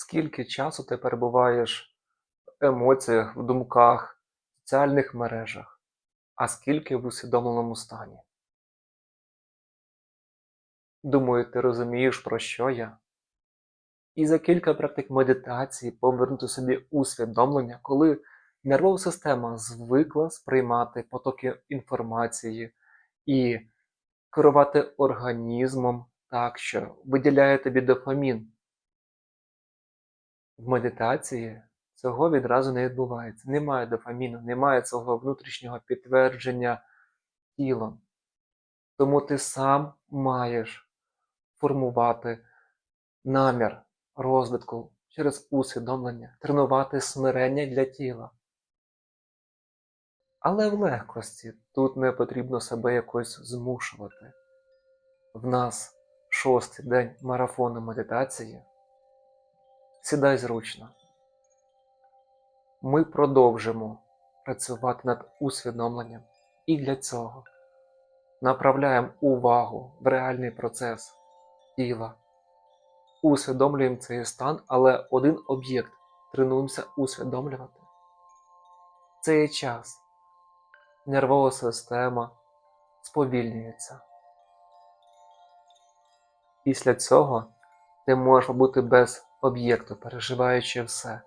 Скільки часу ти перебуваєш в емоціях, в думках, в соціальних мережах, а скільки в усвідомленому стані? Думаю, ти розумієш, про що я? І за кілька практик медитації повернути собі усвідомлення, коли нервова система звикла сприймати потоки інформації і керувати організмом так, що виділяє тобі дофамін. В медитації цього відразу не відбувається. Немає дофаміну, немає цього внутрішнього підтвердження тілом. Тому ти сам маєш формувати намір розвитку через усвідомлення, тренувати смирення для тіла. Але в легкості тут не потрібно себе якось змушувати. В нас шостий день марафону медитації. Сідай зручно. Ми продовжимо працювати над усвідомленням і для цього направляємо увагу в реальний процес тіла, усвідомлюємо цей стан, але один об'єкт тренуємося усвідомлювати. Це є час. Нервова система сповільнюється. Після цього ти можеш побути без об'єкту, переживаючи все.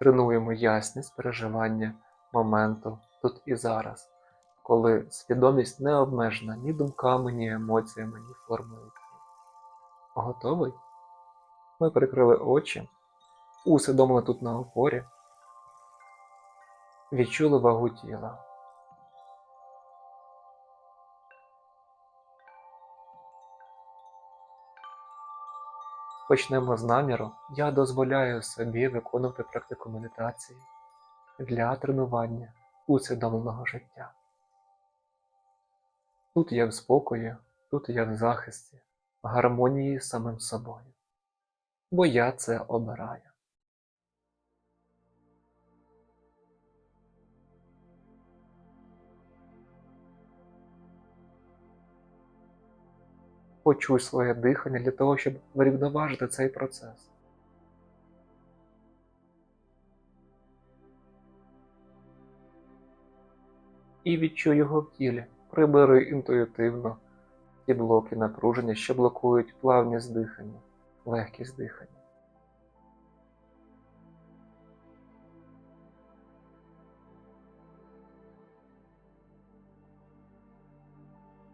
Тренуємо ясність переживання моменту тут і зараз, коли свідомість не обмежена ні думками, ні емоціями, ні формою. Готовий? Ми прикрили очі, усвідомили тут на опорі, відчули вагу тіла. Почнемо з наміру. Я дозволяю собі виконувати практику медитації для тренування усвідомленого життя. Тут я в спокої, тут я в захисті, гармонії з самим собою. Бо я це обираю. Почуй своє дихання для того, щоб врівноважити цей процес. І відчуй його в тілі. Прибери інтуїтивно ті блоки напруження, що блокують плавність дихання, легкість дихання.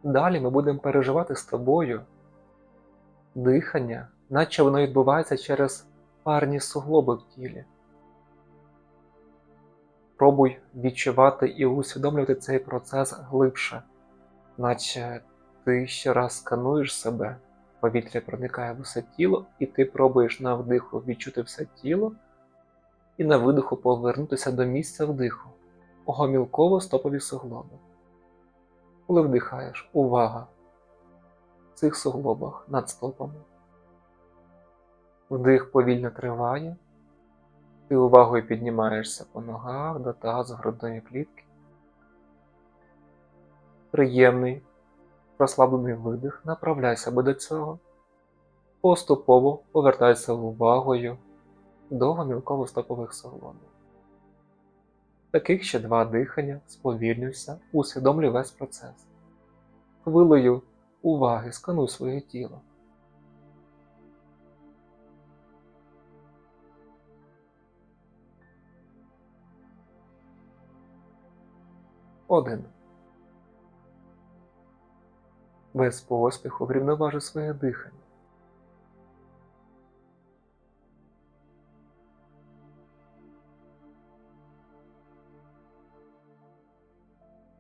Далі ми будемо переживати з тобою дихання, наче воно відбувається через парні суглоби в тілі. Пробуй відчувати і усвідомлювати цей процес глибше, наче ти ще раз скануєш себе, повітря проникає в усе тіло, і ти пробуєш на вдиху відчути все тіло, і на видиху повернутися до місця вдиху, гомілково стопові суглоби. Коли вдихаєш, увага в цих суглобах над стопами. Вдих повільно триває, ти увагою піднімаєшся по ногах до тазу грудної клітки. Приємний, розслаблений видих, направляй себе до цього, поступово повертайся увагою до гомілково-стопових суглобів. Таких ще два дихання, сповільнюйся, усвідомлюй весь процес. Хвилею уваги скануй своє тіло. Один. Без поспіху врівноважи своє дихання.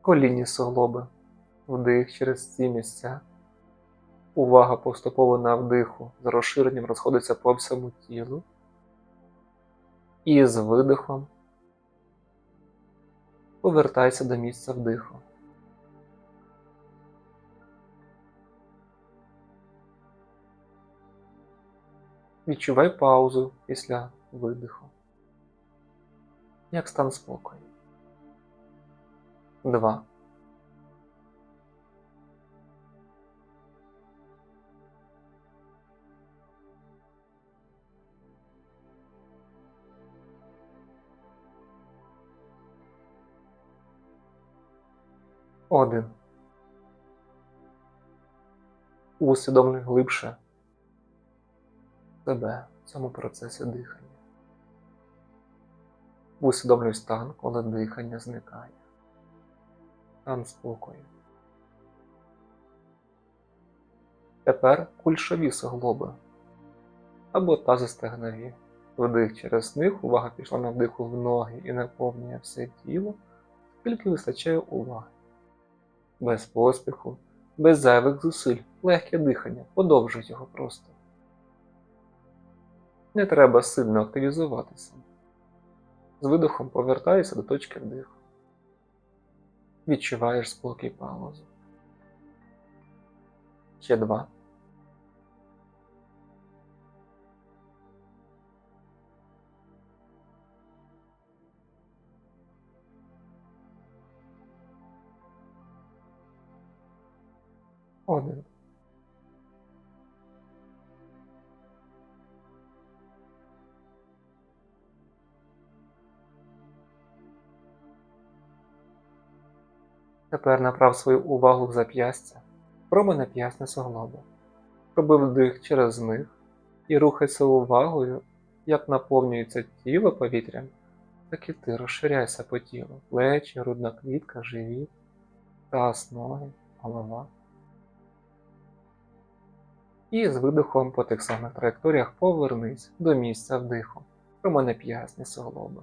Колінні суглоби, вдих через ці місця. Увага поступово на вдиху з розширенням розходиться по всьому тілу. І з видихом повертайся до місця вдиху. Відчувай паузу після видиху. Як стан спокою. 2. Один. Усвідомлюй глибше себе в цьому процесі дихання. Усвідомлюй стан, коли дихання зникає. Стан спокою. Тепер кульшові суглоби або тазостегнові. Вдих через них, увага пішла на вдиху в ноги і наповнює все тіло, скільки вистачає уваги. Без поспіху, без зайвих зусиль, легке дихання, подовжуй його просто. Не треба сильно активізуватися. З видихом повертайся до точки вдиху. Відчуваєш спокій паузу. Ще два. Один. Тепер направ свою увагу в зап'ястя, пробуй на п'ясне суглоби. Роби вдих через них і рухайся увагою, як наповнюється тіло повітрям, так і ти розширяйся по тілу, плечі, грудна клітка, живіт, таз, ноги, голова. І з видихом по тих самих траєкторіях повернись до місця вдиху. Роби на п'ясні суглоби.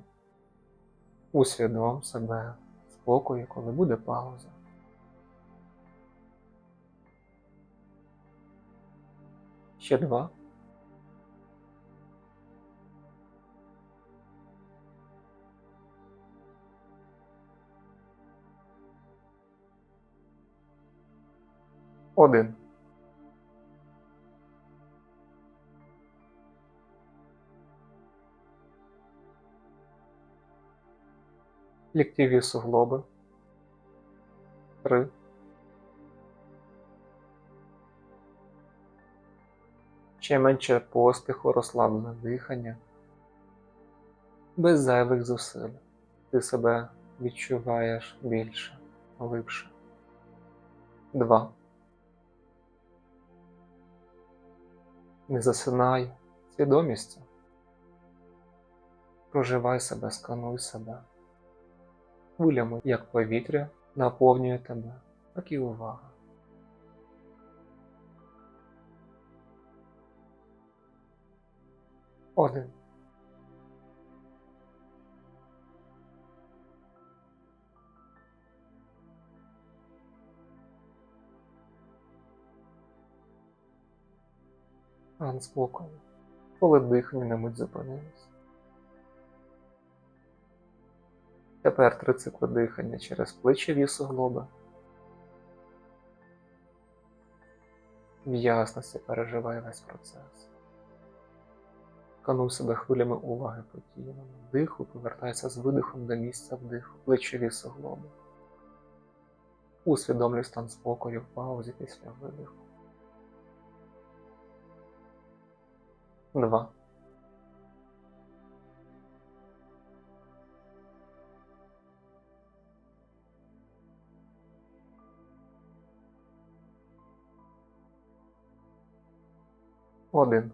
Усвідом себе спокою, коли буде пауза. Ще два. Один. Ліктєві суглоби. Три. Ще менше поспіху, розслаблене дихання. Без зайвих зусиль. Ти себе відчуваєш більше, глибше. Два. Не засинай свідомістю. Проживай себе, скануй себе. Хвилями, як повітря, наповнює тебе, так і увага. Один. Стан спокою, коли дихання на мить зупинилось. Тепер три цикли дихання через плечові суглоби. В ясності переживай весь процес. Канув себе хвилями уваги по. Диху повертайся з видихом до місця вдиху, плечові суглоби. Усвідомлюй стан спокою в паузі після видиху. Два. Один.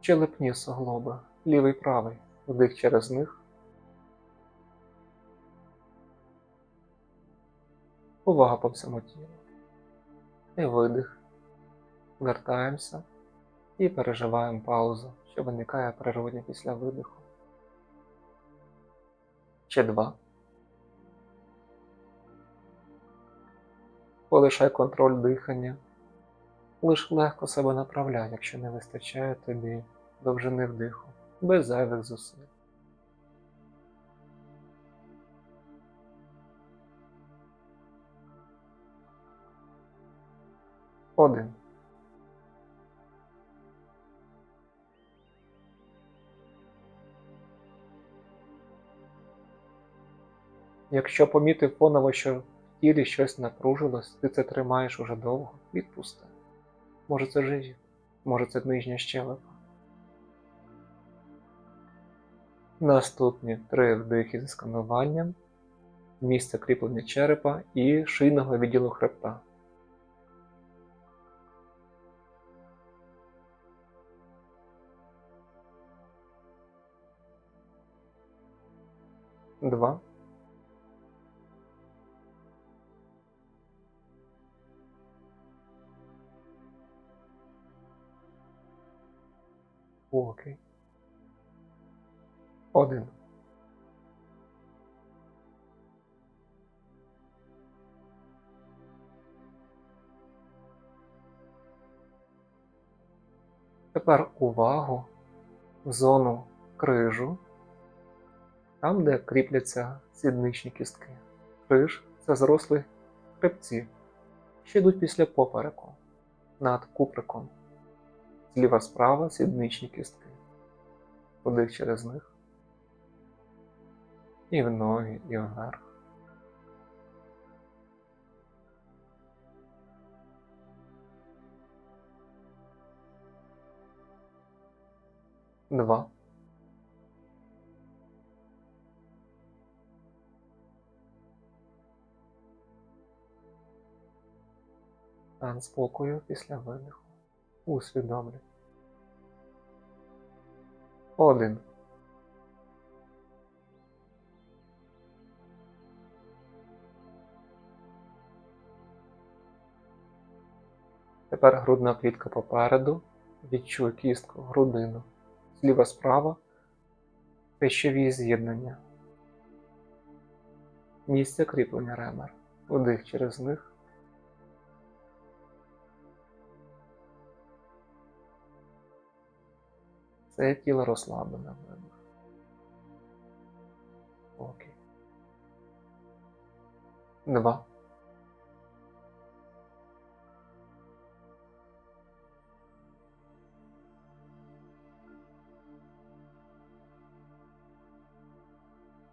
Челепні суглоби, лівий правий, вдих через них. Увага по всьому тілу. І видих. Вертаємося і переживаємо паузу, що виникає природня після видиху. Ще два. Полишай контроль дихання. Лиш легко себе направляй, якщо не вистачає тобі довжини вдиху, без зайвих зусиль. Один. Якщо помітив фоново, що в тілі щось напружилось, ти це тримаєш уже довго, відпусти. Може це живіт, може це нижня щелепа. Наступні три вдихи зі скануванням, місце кріплення черепа і шийного відділу хребта. Два. Окей. Один. Тепер увагу в зону крижу, там, де кріпляться сідничні кістки. Криж це зрослі хребці, що йдуть після попереку, над куприком. Зліва справа сідничні кістки. Подих через них. І в ноги, і вверх. Два. Стан спокою після видиху. Усвідомлюй. Один. Тепер грудна клітка попереду. Відчуй кістку, грудину. Зліва справа пищові з'єднання. Місце кріплення ремер. Вдих через них. Це тіло розслаблене видих. Окей. Два.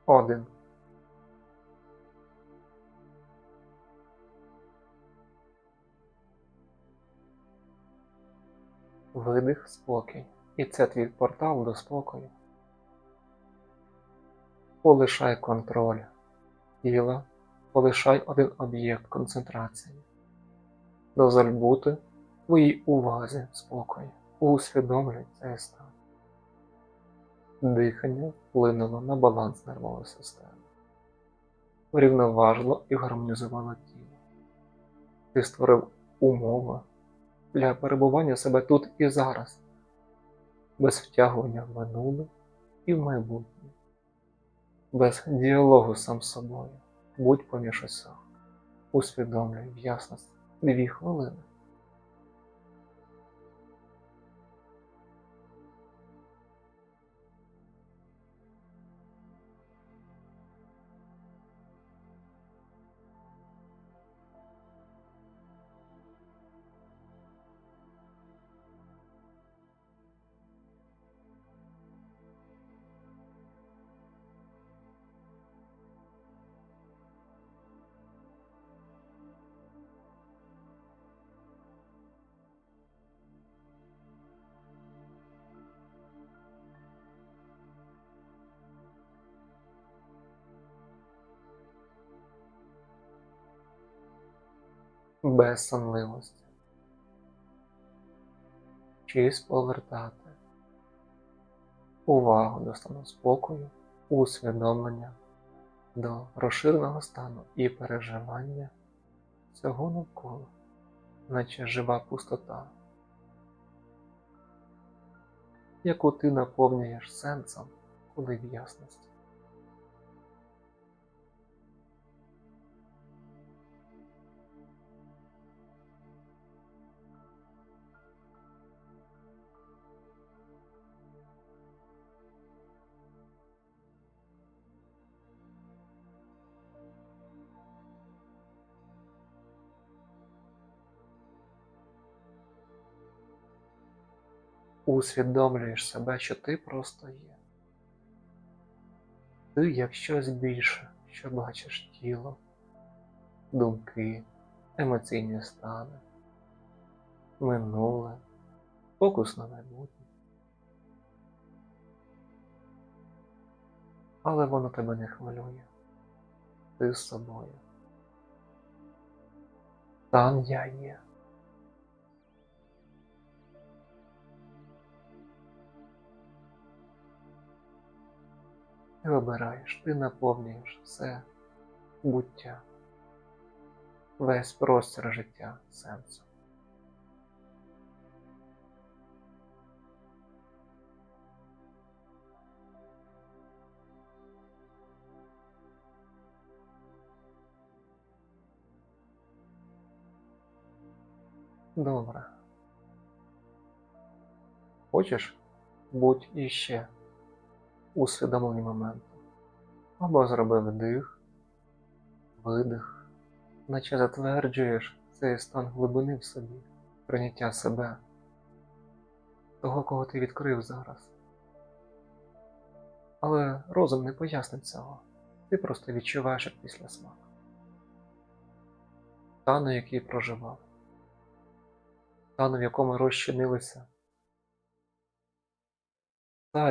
Один. Видих, спокій. І це твій портал до спокою. Полишай контроль тіла, полишай один об'єкт концентрації. Дозволь бути твоїй увазі спокою. Усвідомлюй цей стан. Дихання вплинуло на баланс нервової системи, врівноважило і гармонізувало тіло. Ти створив умови для перебування себе тут і зараз, без втягування в минуле і в майбутнє, без діалогу сам з собою, будь поміж осях, усвідомлюй в ясності дві хвилини. Без сонливості. Чись повертати увагу до стану спокою, усвідомлення до розширеного стану і переживання цього навколо, наче жива пустота, яку ти наповнюєш сенсом, коли в ясності. Усвідомлюєш себе, що ти просто є. Ти як щось більше, що бачиш тіло, думки, емоційні стани, минуле, фокус на майбутнє. Але воно тебе не хвилює. Ти з собою. Там я є. Ти обираєш, ти наповнюєш все буття, весь простір життя сенсом. Добре. Хочеш? Будь іще усвідомлені моменти. Або зроби вдих, видих, наче затверджуєш цей стан глибини в собі, прийняття себе, того, кого ти відкрив зараз. Але розум не пояснить цього. Ти просто відчуваєш як після смак. Стану, який проживав, стану, в якому розчинилися